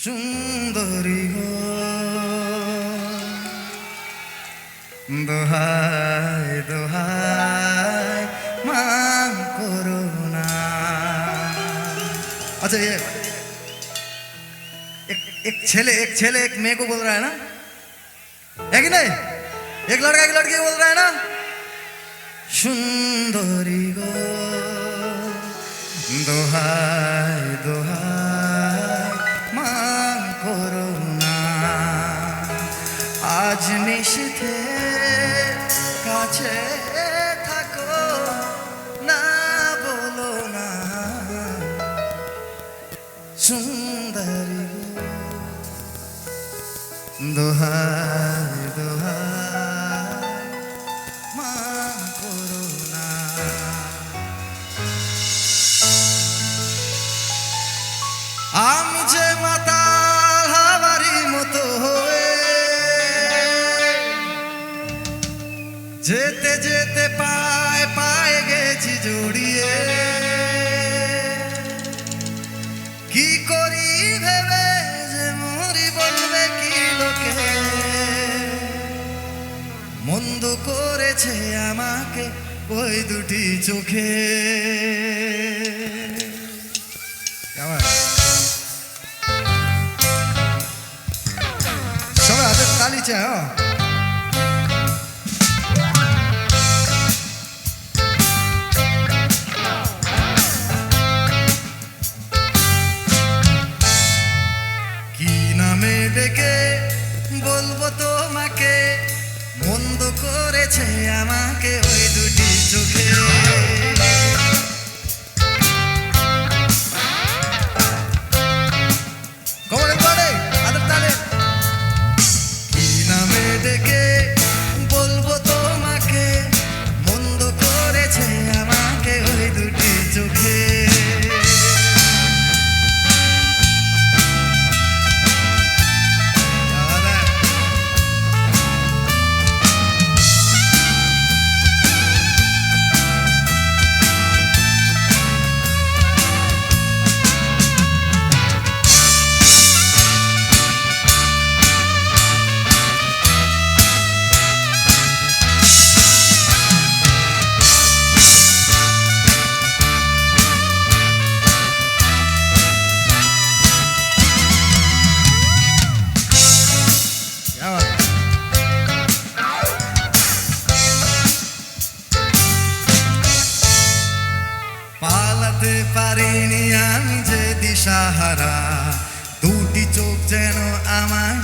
সুন্দরী গো দোহাই দোহাই মান করো না अच्छा ये एक एक छेले एक छेले एक मेरे को बोल रहा है ना है कि नहीं एक लड़का एक लड़की को बोल रहा है ना সুন্দরী গো নিশীথে কাছে থাকো না বলো না। সুন্দরী গো যেতে যেতে পায়, পায়ে গেছি জড়িয়ে। কি করি ভেবে যে মরি বলবে কি লোকে? মন্দ করেছে আমাকে ওই দুটি চোখে। সবাই হাতের তালি চায় করেছে আমাকে ওই দিশাহারা দুটি চোখ যেন আমার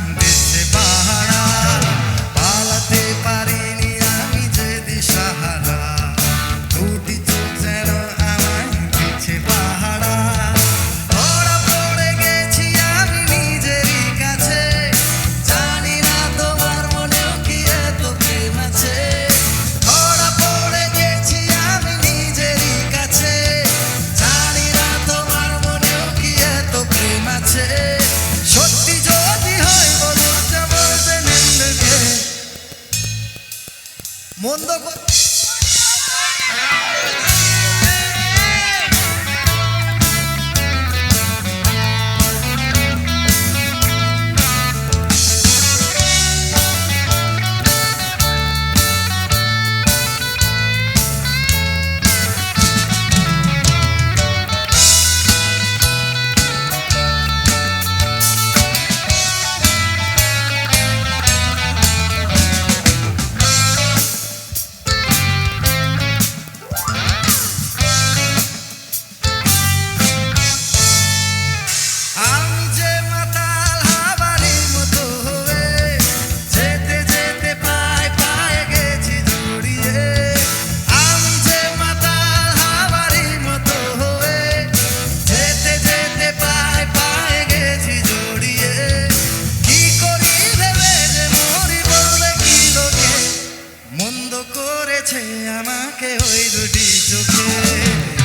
মন্দ আমাকে ওই দুটি চোখে।